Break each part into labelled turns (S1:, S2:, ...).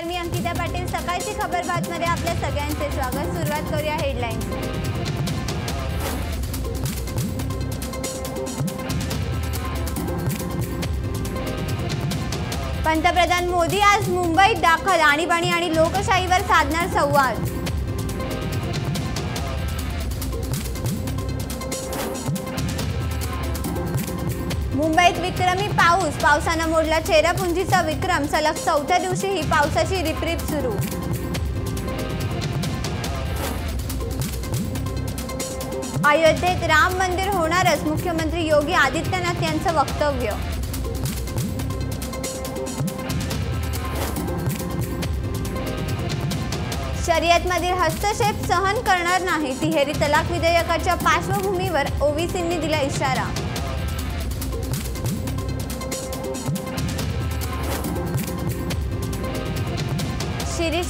S1: नमस्कार मी अंकिता पाटील. सकाळची खबर बातमध्ये आपल्या सगळ्यांचे स्वागत. सुरुवात करूया हेडलाईन्स पंतप्रधान मोदी आज मुंबईत दाखल आणीबाणी आणि लोकशाहीवर साधणार संवाद. मुंबईत विक्रमी पाऊस. पावसानं मोडला चेरापुंजीचा विक्रम. सलग चौथ्या दिवशीही पावसाची रिपरिप सुरू. अयोध्येत राम मंदिर होणारच मुख्यमंत्री योगी आदित्यनाथ यांचं वक्तव्य. शर्यतमधील हस्तक्षेप सहन करणार नाही तिहेरी तलाक विधेयकाच्या पार्श्वभूमीवर ओबीसींनी दिला इशारा.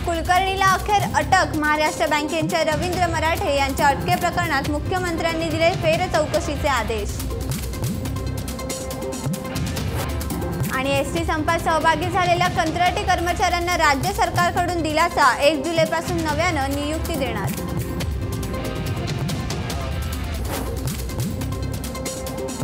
S1: कुलकर्णीला अखेर अटक. महाराष्ट्र बँकेच्या रवींद्र मराठे यांच्या अटके प्रकरणात मुख्यमंत्र्यांनी दिले फेर चौकशीचे आदेश. आणि एस टी संपात सहभागी झालेल्या कंत्राटी कर्मचाऱ्यांना राज्य सरकारकडून दिलासा. एक जुलैपासून नव्यानं नियुक्ती देणार.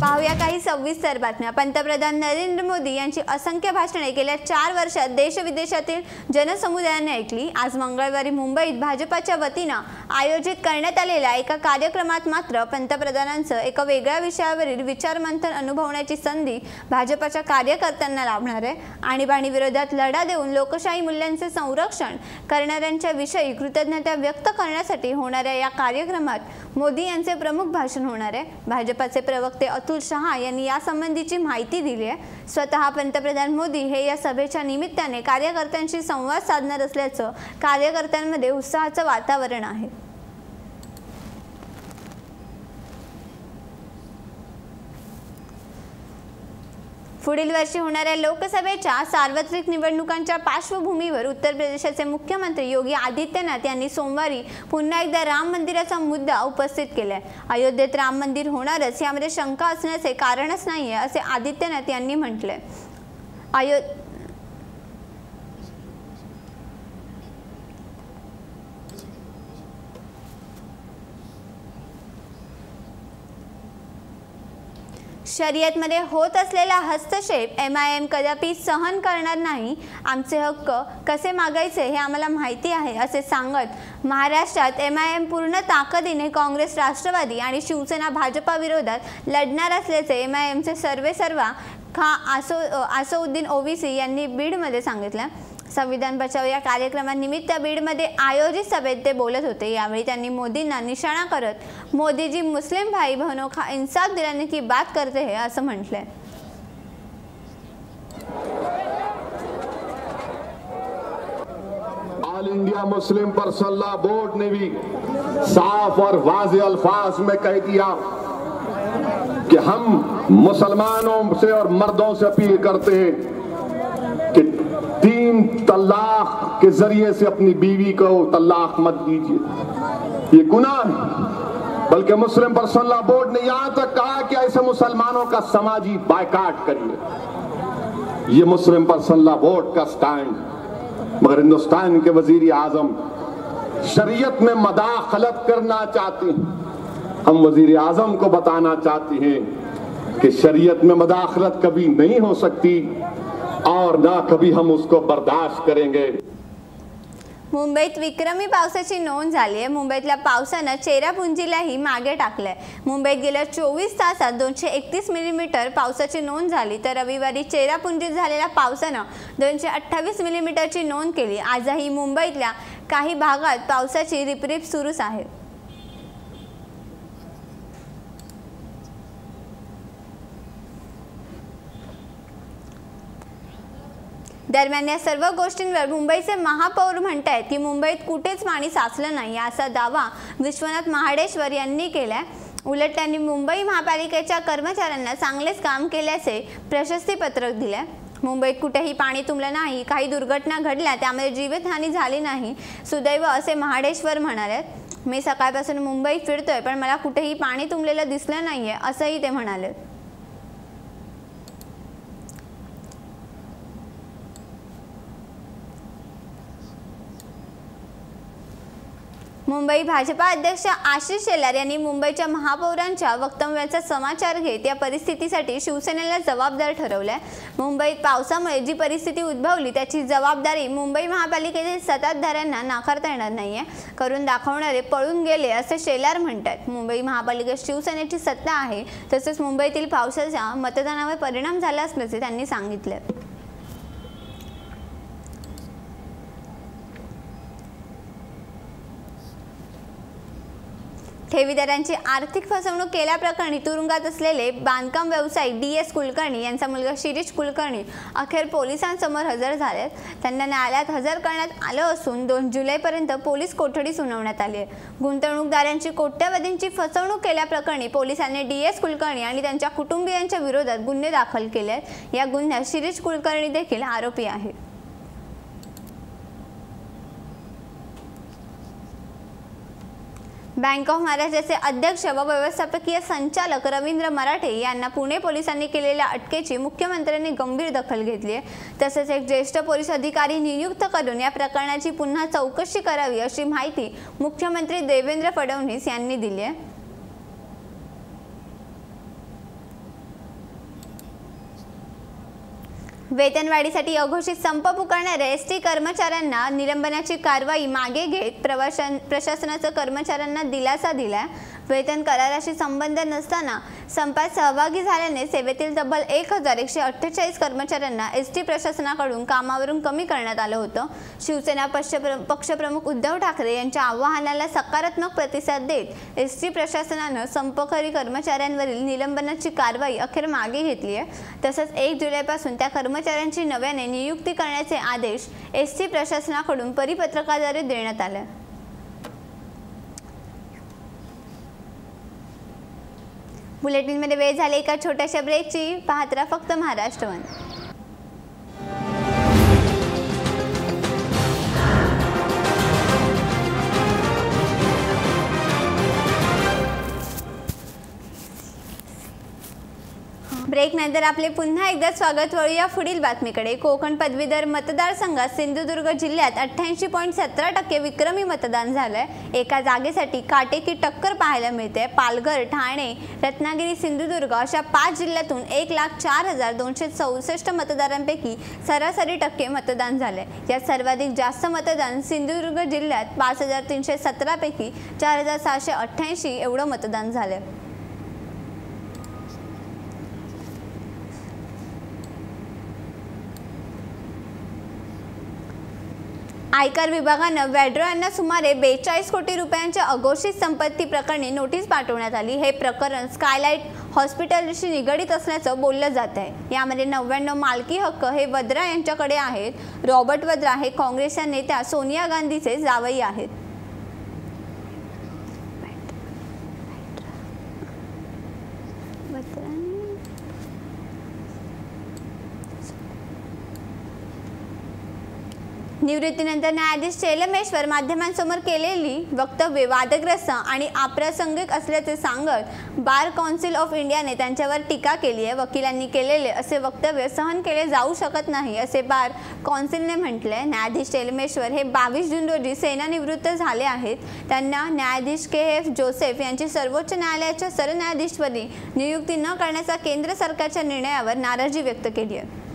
S1: पाहूया काही सविस्तर बातम्या. पंतप्रधान नरेंद्र मोदी यांची असंख्य भाषणे गेल्या चार वर्षात देशविदेशातील जनसमुदायाने ऐकली. आज मंगळवारी मुंबईत भाजपाच्या वतीनं आयोजित करण्यात आलेल्या एका कार्यक्रमात मात्र पंतप्रधानांचं एका वेगळ्या विषयावरील विचारमंथन अनुभवण्याची संधी भाजपाच्या कार्यकर्त्यांना लाभणार आहे. आणीबाणी विरोधात लढा देऊन लोकशाही मूल्यांचे संरक्षण करणाऱ्यांच्या विषयी कृतज्ञता व्यक्त करण्यासाठी होणाऱ्या या कार्यक्रमात मोदी यांचे प्रमुख भाषण होणार आहे. भाजपाचे प्रवक्ते अतुल शहा यांनी यासंबंधीची माहिती दिली आहे. स्वतः पंतप्रधान मोदी हे या सभेच्या निमित्ताने कार्यकर्त्यांशी संवाद साधणार असल्याचं कार्यकर्त्यांमध्ये उत्साहाचं वातावरण आहे. पुढील वर्षी होणाऱ्या लोकसभेच्या सार्वत्रिक निवडणुकांच्या पार्श्वभूमीवर उत्तर प्रदेशाचे मुख्यमंत्री योगी आदित्यनाथ यांनी सोमवारी पुन्हा एकदा राम मंदिराचा मुद्दा उपस्थित केलाय. अयोध्येत राम मंदिर होणारच यामध्ये शंका असण्याचे कारणच नाहीये असे आदित्यनाथ यांनी म्हटलंय. अयो शर्यतमध्ये होत असलेला हस्तक्षेप एम आय एम कदापि सहन करणार नाही. आमचे हक्क कसे मागायचे हे आम्हाला माहिती आहे असे सांगत महाराष्ट्रात एम आय एम पूर्ण ताकदीने काँग्रेस राष्ट्रवादी आणि शिवसेना भाजपाविरोधात लढणार असल्याचे एम आय एमचे सर्वे सर्वा खा आसो आसोउद्दीन ओवीसी यांनी बीडमध्ये सांगितलं. संविधान बचाव या कार्यक्रमानिमित्त बीडमध्ये आयोजित सभेत ते बोलत होते. यावेळी त्यांनी मोदींना निशाणा करत मोदीजी मुस्लिम भाई बहनों का इन्साफ दिलाने की बात करते हैं? असं म्हटलंय.
S2: All India Muslim personal board ने भी साफ और वाज अल्फाज में कह दिया कि हम मुसलमानों से और मर्दों से अपील करते हैं कि तीन तलाक के जरिए से अपनी बीवी को तलाक मत दीजिए ये गुनाह है बल्कि मुस्लिम पर्सनल बोर्ड ने यहां तक कहा कि ऐसे मुसलमानों का समाजी बायकाट करिए ये मुस्लिम पर्सनल बोर्ड का स्टैंड मगर हिंदुस्तान के वजीर आजम शरीयत में मदाखलत करना चाहते हैं हम वजीर आजम को बताना चाहते हैं कि शरीयत में मदाखलत कभी नहीं हो सकती और ना कभी हम उसको बर्दाश्त करेंगे।
S1: मुंबईत विक्रमी पावसाची नोंद झाली आहे मुंबईतल्या पावसानं चेरापुंजीलाही मागे टाकलंय. मुंबईत गेल्या चोवीस तासात दोनशे एकतीस मिलीमीटर पावसाची नोंद झाली. तर रविवारी चेरापुंजीत झालेल्या पावसानं दोनशे अठ्ठावीस मिलीमीटरची नोंद केली. आजही मुंबईतल्या काही भागात पावसाची रिपरिप सुरूच आहे. दरम्यान या सर्व गोष्टींवर मुंबईचे महापौर म्हणत आहेत की मुंबईत कुठेच पाणी साचलं नाही असा दावा विश्वनाथ महाडेश्वर यांनी केलाय. उलट त्यांनी मुंबई महापालिकेच्या कर्मचाऱ्यांना चांगलेच काम केल्याचे प्रशस्तीपत्रक दिले मुंबईत कुठेही पाणी तुंबलं नाही काही दुर्घटना घडल्या त्यामध्ये जीवितहानी झाली नाही सुदैव असे महाडेश्वर म्हणाले मी सकाळपासून मुंबईत फिरतोय पण मला कुठेही पाणी तुंबलेलं दिसलं नाहीये असंही ते म्हणाले. मुंबई भाजपा अध्यक्ष आशिष शेलार यांनी मुंबईच्या महापौरांच्या वक्तव्याचा समाचार घेत या परिस्थितीसाठी शिवसेनेला जबाबदार ठरवलंय. मुंबईत पावसामुळे जी परिस्थिती उद्भवली त्याची जबाबदारी मुंबई महापालिकेतील सत्ताधाऱ्यांना नाकारता येणार नाहीये. करून दाखवणारे पळून गेले असे शेलार म्हणतात मुंबई महापालिकेत शिवसेनेची सत्ता आहे तसेच मुंबईतील पावसाच्या मतदानावर परिणाम झाला असल्याचे त्यांनी सांगितले ठेवीदारांची आर्थिक फसवणूक केल्याप्रकरणी तुरुंगात असलेले बांधकाम व्यावसायिक डी एस कुलकर्णी यांचा मुलगा शिरीष कुलकर्णी अखेर पोलिसांसमोर हजर झाले त्यांना न्यायालयात हजर करण्यात आलं असून दोन जुलैपर्यंत पोलीस कोठडी सुनावण्यात आली आहे. गुंतवणूकदारांची कोट्यवधींची फसवणूक केल्याप्रकरणी पोलिसांनी डी एस कुलकर्णी आणि त्यांच्या कुटुंबियांच्या विरोधात गुन्हे दाखल केले आहेत. या गुन्ह्यात शिरीष कुलकर्णी देखील आरोपी आहे बँक ऑफ महाराष्ट्राचे अध्यक्ष व व्यवस्थापकीय संचालक रवींद्र मराठे यांना पुणे पोलिसांनी केलेल्या अटकेची मुख्यमंत्र्यांनी गंभीर दखल घेतली आहे. तसेच एक ज्येष्ठ पोलीस अधिकारी नियुक्त करून या प्रकरणाची पुन्हा चौकशी करावी अशी माहिती मुख्यमंत्री देवेंद्र फडणवीस यांनी दिली आहे. वेतनवाढीसाठी अघोषित संप पुकारणाऱ्या एस टी कर्मचाऱ्यांना निलंबनाची कारवाई मागे घेत प्रवाशन प्रशासनाचं कर्मचाऱ्यांना दिलासा दिलाय. वेतन कराराशी संबंध नसताना संपात सहभागी झाल्याने सेवेतील तब्बल एक हजार एकशे अठ्ठेचाळीस कर्मचाऱ्यांना एस टी प्रशासनाकडून कामावरून कमी करण्यात आलं होतं. शिवसेना पक्षप्र पक्षप्रमुख उद्धव ठाकरे यांच्या आवाहनाला सकारात्मक प्रतिसाद देत एस टी प्रशासनानं संपकरी कर्मचाऱ्यांवरील निलंबनाची कारवाई अखेर मागे घेतली आहे. तसंच एक जुलैपासून त्या कर्मचाऱ्यांची नव्याने नियुक्ती करण्याचे आदेश एस टी प्रशासनाकडून परिपत्रकाद्वारे देण्यात आले. बुलेटिनमध्ये वेळ झाली एका छोट्याशा ब्रेकची पाहत फक्त महाराष्ट्र वन. ब्रेक नंतर आपले पुन्हा एकदा स्वागत वळूया पुढील बातमीकडे. कोकण पदवीधर मतदारसंघात सिंधुदुर्ग जिल्ह्यात अठ्ठ्याऐंशी पॉईंट सतरा टक्के विक्रमी मतदान झालंय. एका जागेसाठी काटेकी टक्कर पाहायला मिळते. पालघर ठाणे रत्नागिरी सिंधुदुर्ग अशा पाच जिल्ह्यातून एक लाख चार हजार दोनशे चौसष्ट मतदारांपैकी सरासरी टक्के मतदान झाले यात सर्वाधिक जास्त मतदान सिंधुदुर्ग जिल्ह्यात पाच हजार तीनशे सतरापैकी चार हजार सहाशे अठ्ठ्याऐंशी एवढं मतदान झालं आयकर विभागानं वॅड्रो यांना सुमारे बेचाळीस कोटी रुपयांच्या अघोषित संपत्ती प्रकरणी नोटीस पाठवण्यात आली. हे प्रकरण स्कायलाइट हॉस्पिटलशी निगडीत असल्याचं बोललं जात आहे. यामध्ये नव्याण्णव मालकी हक्क हे वद्रा यांच्याकडे आहेत. रॉबर्ट वद्रा हे काँग्रेसच्या नेत्या सोनिया गांधीचे जावई आहेत. निवृत्तीनंतर न्यायाधीश चेलमेश्वर माध्यमांसमोर केलेली वक्तव्ये वादग्रस्त आणि अप्रासंगिक असल्याचे सांगत बार कौन्सिल ऑफ इंडियाने त्यांच्यावर टीका केली आहे. वकिलांनी केलेले असे वक्तव्य सहन केले जाऊ शकत नाही असे बार कौन्सिलने म्हटले न्यायाधीश चेलमेश्वर हे बावीस जून रोजी सेनानिवृत्त झाले आहेत. त्यांना न्यायाधीश के. एफ. जोसेफ यांची सर्वोच्च न्यायालयाच्या सरन्यायाधीशपदी नियुक्ती न करण्याचा केंद्र सरकारच्या निर्णयावर नाराजी व्यक्त केली आहे.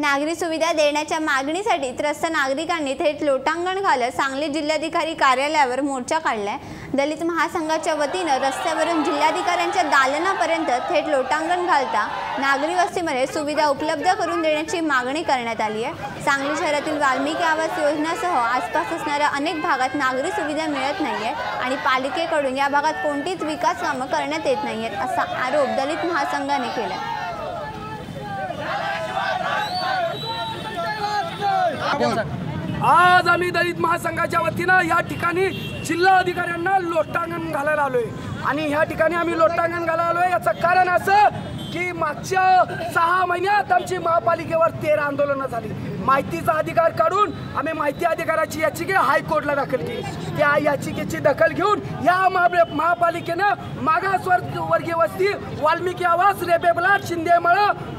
S1: नागरी सुविधा देण्याच्या मागणीसाठी त्रस्त नागरिकांनी थेट लोटांगण घालत सांगली जिल्हाधिकारी कार्यालयावर मोर्चा काढलाय. दलित महासंघाच्या वतीनं रस्त्यावरून जिल्हाधिकाऱ्यांच्या दालनापर्यंत थेट लोटांगण घालता नागरी वस्तीमध्ये सुविधा उपलब्ध करून देण्याची मागणी करण्यात आली आहे. सांगली शहरातील वाल्मिकी आवास योजनासह आसपास असणाऱ्या अनेक भागात नागरी सुविधा मिळत नाही आहे आणि पालिकेकडून या भागात कोणतीच विकास कामं करण्यात येत नाही आहेत असा आरोप दलित महासंघाने केला
S3: आज आम्ही दलित महासंघाच्या वतीनं या ठिकाणी जिल्हा अधिकाऱ्यांना लोटांगण घालायला आलोय. आणि ह्या ठिकाणी आम्ही लोटांगण घालायला आहे याचं कारण असं की मागच्या सहा महिन्यात आमची महापालिकेवर तेरा आंदोलनं झाली. माहितीचा अधिकार काढून आम्ही माहिती अधिकाराची याचिका हायकोर्टला दाखल केली. त्या याचिकेची दखल घेऊन या महा- महापालिकेनं मागासवर्ग वर्गीय वस्ती वाल्मिकी आवास रेबे शिंदेमळ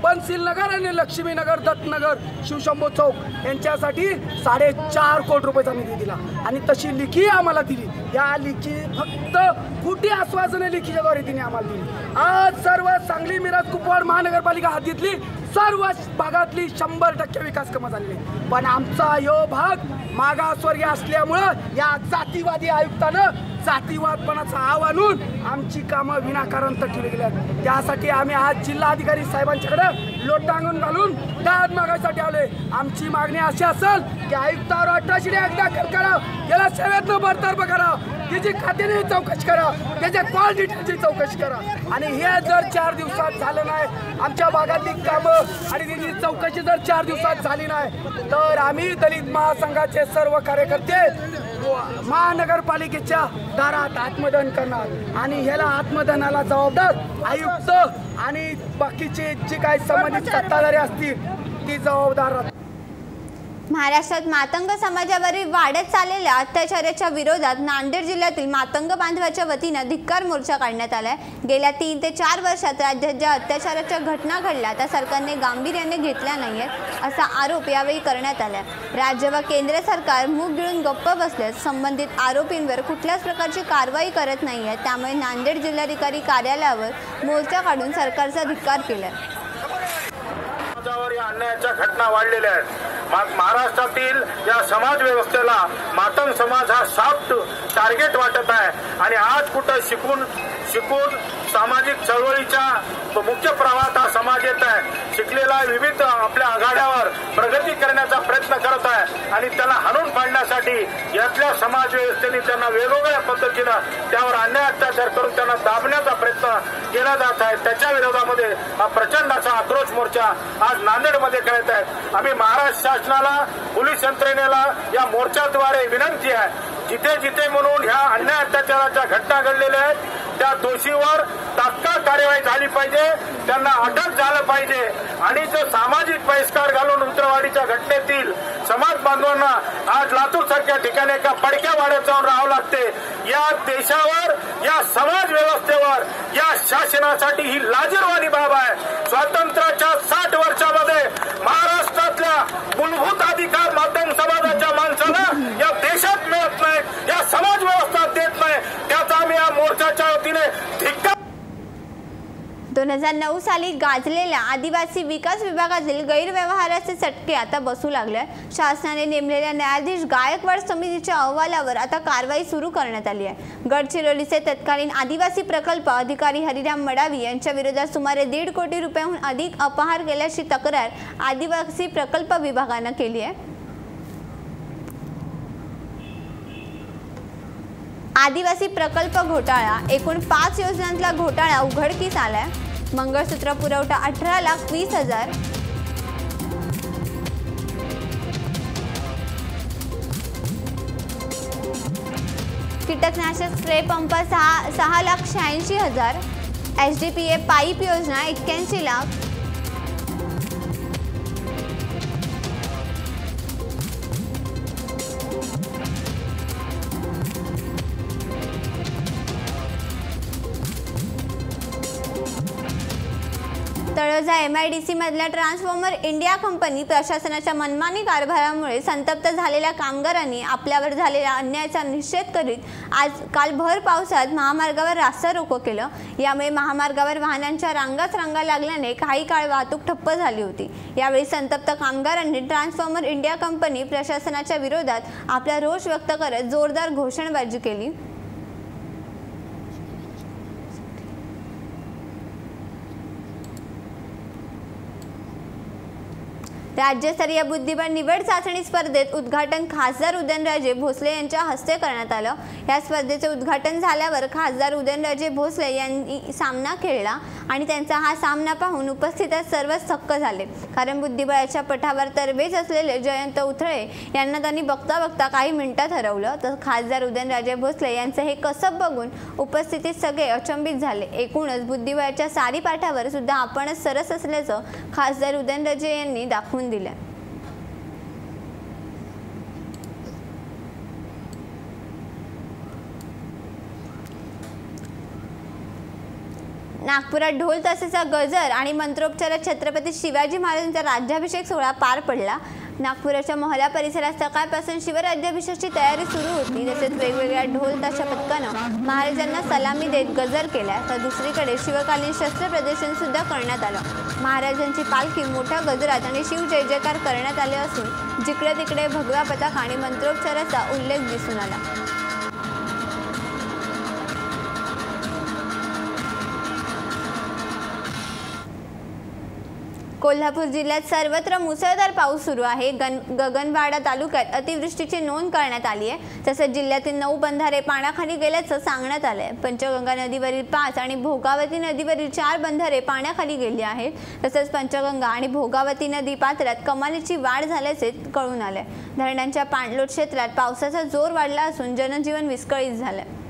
S3: शिंदे नगर आणि लक्ष्मीनगर दत्तनगर शिवशंभो चौक यांच्यासाठी साडेचार कोटी रुपयाचा निधी दिला. आणि तशी लिखी आम्हाला दिली. या लिखी फक्त कुठे आश्वासने लिखीच्याद्वारे तिने आम्हाला दिली. आज सर्व सांगली मिरज कुपवाड महानगरपालिका हद्दीतली सर्व भागातली शंभर टक्के विकास कामं झालेली पण आमचा यो भाग मागासवर्गीय असल्यामुळं या जातीवादी आयुक्तानं जातीवादपणाचा आव आणून आमची कामं विनाकारण ठेवली गेली आहेत. त्यासाठी आम्ही आज जिल्हाधिकारी साहेबांच्याकडे लोटांगून घालून दाद मागायसाठी आलोय. आमची मागणी अशी असेल की आयुक्तावर अठराशे ऍक्ट दाखल करा याला सेवेतनं बरतर्फ करा त्याची खात्याने चौकशी करा त्याच्या क्वालिटीची चौकशी करा आणि हे जर चार दिवसात झालं नाही आमच्या भागातली कामं आणि त्याची चौकशी जर चार दिवसात झाली नाही तर आम्ही दलित महासंघाचे सर्व कार्यकर्ते महानगरपालिकेच्या दारात आत्मदहन करणार आणि ह्याला आत्मदहनाला जबाबदार आयुक्त आणि बाकीचे जे काही संबंधित सत्ताधारी असतील ती जबाबदार.
S1: महाराष्ट्रात मातंग समाजावरील वाढत चाललेल्या अत्याचाराच्या विरोधात नांदेड जिल्ह्यातील मातंग बांधवाच्या वतीनं धिक्कार मोर्चा काढण्यात आलाय. गेल्या तीन ते चार वर्षात राज्यात ज्या अत्याचाराच्या घटना घडल्या त्या सरकारने गांभीर्याने घेतल्या नाहीयेत असा आरोप यावेळी करण्यात आला राज्य व केंद्र सरकार मूग गिळून गप्प बसल्यास संबंधित आरोपींवर कुठल्याच प्रकारची कारवाई करत नाहीये त्यामुळे नांदेड जिल्हाधिकारी कार्यालयावर मोर्चा काढून सरकारचा धिक्कार केलाय.
S4: समाजावर या अन्यायाच्या घटना वाढलेल्या आहेत. मग महाराष्ट्रातील या समाज व्यवस्थेला मातंग समाज हा सॉफ्ट टार्गेट वाटत आहे. आणि आज कुठं शिकून शिकून सामाजिक चळवळीच्या मुख्य प्रवाहात हा समाज येत आहे. शिकलेला विविध आपल्या आघाड्यावर प्रगती करण्याचा प्रयत्न करत आहे आणि त्याला हाणून पाडण्यासाठी यातल्या समाज व्यवस्थेने त्यांना वेगवेगळ्या पद्धतीनं त्यावर अन्याय अत्याचार करून त्यांना दाबण्याचा प्रयत्न केला जात आहे. त्याच्या विरोधामध्ये हा प्रचंड असा आक्रोश मोर्चा आज नांदेडमध्ये करत आहेत आम्ही महाराष्ट्र शासनाला पोलीस यंत्रणेला या मोर्चाद्वारे विनंती आहे. जिथे जिथे म्हणून ह्या अन्याय अत्याचाराच्या घटना घडलेल्या आहेत त्या दोषीवर तात्काळ कार्यवाही झाली पाहिजे त्यांना अटक झालं पाहिजे आणि जो सामाजिक बहिष्कार घालून उतरवाडीच्या घटनेतील समाज बांधवांना आज लातूर सारख्या ठिकाणी एका पडक्या वाड्यात जाऊन राहावं लागते. या देशावर या समाज व्यवस्थेवर या शासनासाठी ही लाजीरवाणी बाब आहे. स्वातंत्र्याच्या साठ वर्षामध्ये महाराष्ट्रातल्या मूलभूत अधिकार माध्यम समाजाच्या माणसाला या देशात मिळत नाहीत. या समाज व्यवस्था देत नाही त्याचा आम्ही या मोर्चाच्या वतीने धिक्कार
S1: दोन हजार नऊ साली गाजलेल्या आदिवासी विकास विभागातील गैरव्यवहाराचे चटके आता बसू लागले. शासनाने नेमलेल्या न्यायाधीश गायकवाड समितीच्या अहवालावर आता कारवाई सुरू करण्यात आली आहे. गडचिरोलीचे तत्कालीन आदिवासी प्रकल्प अधिकारी हरिराम मडावी यांच्या विरोधात सुमारे दीड कोटी रुपयाहून अधिक अपहार केल्याची तक्रार आदिवासी प्रकल्प विभागानं केली आहे. आदिवासी प्रकल्प घोटाळा. एकूण पाच योजनांतला घोटाळा उघडकीस आलाय. मंगळसूत्र पुरवठा अठरा लाख वीस हजार. कीटकनाशक स्प्रे पंप सहा सहा लाख शहाऐंशी हजार. H D P E pipe योजना एक्क्याऐंशी लाख. एम आय डी सीमधल्या ट्रान्सफॉर्मर इंडिया कंपनी प्रशासनाच्या मनमानी कारभारामुळे संतप्त झालेल्या कामगारांनी आपल्यावर झालेल्या अन्यायाचा निषेध करीत आज काल भर पावसात महामार्गावर रास्ता रोको केलं. यामुळे महामार्गावर वाहनांच्या रांगाच रांगा लागल्याने काही काळ वाहतूक ठप्प झाली होती. यावेळी संतप्त कामगारांनी ट्रान्सफॉर्मर इंडिया कंपनी प्रशासनाच्या विरोधात आपला रोष व्यक्त करत जोरदार घोषणाबाजी केली. राज्यस्तरीय बुद्धिबळ निवड चाचणी स्पर्धेत उद्घाटन खासदार उदयनराजे भोसले यांच्या हस्ते करण्यात आलं. या स्पर्धेचे उद्घाटन झाल्यावर खासदार उदयनराजे भोसले यांनी सामना खेळला आणि त्यांचा हा सामना पाहून उपस्थित सर्वच थक्क झाले. कारण बुद्धिबळाच्या पठावर तरबेज असलेले जयंत उथळे यांना त्यांनी बघता बघता काही मिनिटात हरवलं तर खासदार उदयनराजे भोसले यांचं हे कसब बघून उपस्थितीत सगळे अचंबित झाले. एकूणच बुद्धिबळाच्या सारी पाठावर सुद्धा आपणच सरस असल्याचं खासदार उदयनराजे यांनी दाखवून दिल्या. नागपुरात ढोल तसेचा गजर आणि मंत्रोपचारात छत्रपती शिवाजी महाराजांचा राज्याभिषेक सोहळा पार पडला. नागपुराच्या मोहला परिसरात सकाळपासून शिवराज्याभिषेकची तयारी सुरू होती. तसेच वेगवेगळ्या ढोल ताशा पथकानं महाराजांना सलामी देत गजर केल्या. तर दुसरीकडे शिवकालीन शस्त्र प्रदर्शन सुद्धा करण्यात आलं. महाराजांची पालखी मोठ्या गजरात आणि शिव जय जयकार करण्यात आले असून जिकडे तिकडे भगवा पथक आणि मंत्रोपचाराचा उल्लेख दिसून आला. कोल्हापूर जिल्ह्यात सर्वत्र मुसळधार पाऊस सुरू आहे. गन गगनवाडा तालुक्यात अतिवृष्टीची नोंद करण्यात आली आहे. तसेच जिल्ह्यातील नऊ बंधारे पाण्याखाली गेल्याचं सांगण्यात आलं आहे पंचगंगा नदीवरील पाच आणि भोगावती नदीवरील चार बंधारे पाण्याखाली गेली आहेत. तसेच पंचगंगा आणि भोगावती नदी पात्रात कमालीची वाढ झाल्याचे कळून आले धरणांच्या पाणलोट क्षेत्रात पावसाचा जोर वाढला असून जनजीवन विस्कळीत झालंय.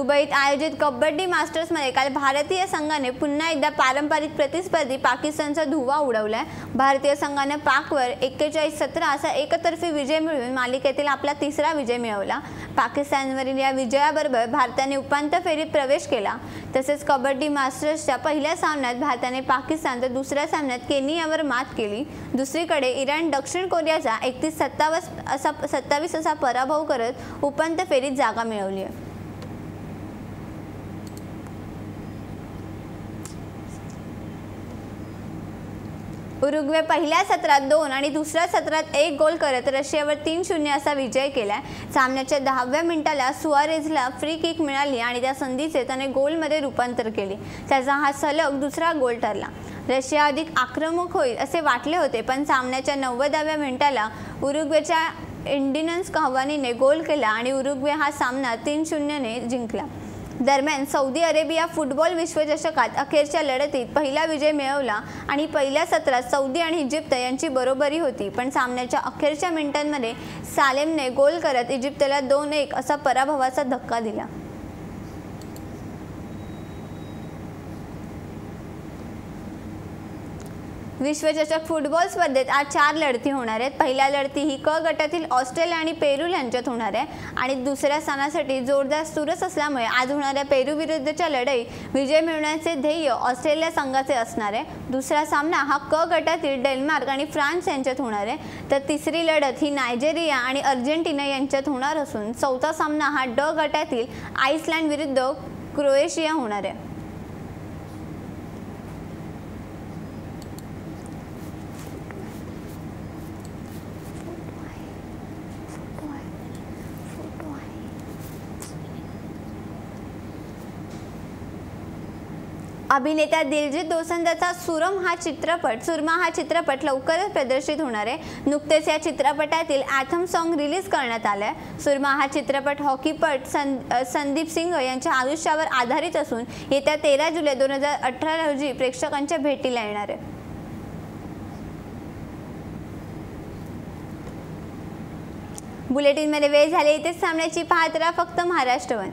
S1: दुबईत आयोजित कबड्डी मास्टर्समध्ये काल भारतीय संघाने पुन्हा एकदा पारंपरिक प्रतिस्पर्धी पाकिस्तानचा धुवा उडवलाय. भारतीय संघाने पाकवर एक्केचाळीस सतरा असा एकतर्फी विजय मिळवून मालिकेतील आपला तिसरा विजय मिळवला. पाकिस्तानवरील या विजयाबरोबर भारताने उपांत्य फेरीत प्रवेश केला. तसेच कबड्डी मास्टर्सच्या पहिल्या सामन्यात भारताने पाकिस्तान तर दुसऱ्या सामन्यात केनियावर मात केली. दुसरीकडे इराण दक्षिण कोरियाचा एकतीस सत्तावीस असा सत्तावीस असा पराभव करत उपांत्य फेरीत जागा मिळवली आहे. उरुग्वे पहिल्या सत्रात दोन आणि दुसऱ्या सत्रात एक गोल करत रशियावर तीन शून्य असा विजय केला सामन्याच्या दहाव्या मिनिटाला सुआरेझला फ्री किक मिळाली आणि त्या संधीचे त्याने गोलमध्ये रूपांतर केले. त्याचा हा सलग दुसरा गोल ठरला. रशिया अधिक आक्रमक होईल असे वाटले होते पण सामन्याच्या नव्वदाव्या मिनिटाला उरुग्वेच्या इंडिनन्स कव्हानीने गोल केला आणि उरुग्वे हा सामना तीन शून्यने जिंकला. दरम्यान सौदी अरेबिया फुटबॉल विश्वचषकात अखेरच्या लढतीत पहिला विजय मिळवला आणि पहिल्या सत्रात सौदी आणि इजिप्त यांची बरोबरी होती. पण सामन्याच्या अखेरच्या मिनिटांमध्ये सालेमने गोल करत इजिप्तला दोन एक असा पराभवाचा धक्का दिला. विश्वचषक फुटबॉल स्पर्धेत आज चार लढती होणार आहेत. पहिल्या लढती ही क गटातील ऑस्ट्रेलिया आणि पेरू यांच्यात होणार आहे. आणि दुसऱ्या स्थानासाठी जोरदार सुरस असल्यामुळे आज होणाऱ्या पेरू विरुद्धच्या लढाई विजय मिळवण्याचे ध्येय ऑस्ट्रेलिया संघाचे असणार आहे. दुसरा सामना हा क गटातील डेन्मार्क आणि फ्रान्स यांच्यात होणार आहे. तर तिसरी लढत ही नायजेरिया आणि अर्जेंटिना यांच्यात होणार असून चौथा सामना हा ड गटातील आईसलँड विरुद्ध क्रोएशिया होणार आहे. अभिनेता दिलजित दोसंदाचा सुरम हा चित्रपट सुरमा हा चित्रपट लवकरच प्रदर्शित होणार आहे. नुकतेच या चित्रपटातील ॲथम सॉन्ग रिलीज करण्यात आलं आहे सुरमा हा चित्रपट हॉकीपट सं संदीप सिंग यांच्या आयुष्यावर आधारित असून येत्या तेरा जुलै दोन हजार अठरा रोजी प्रेक्षकांच्या भेटीला येणार आहे. बुलेटिनमध्ये वेळ झाली इथेच थांबण्याची पाहत राहा फक्त महाराष्ट्र वन.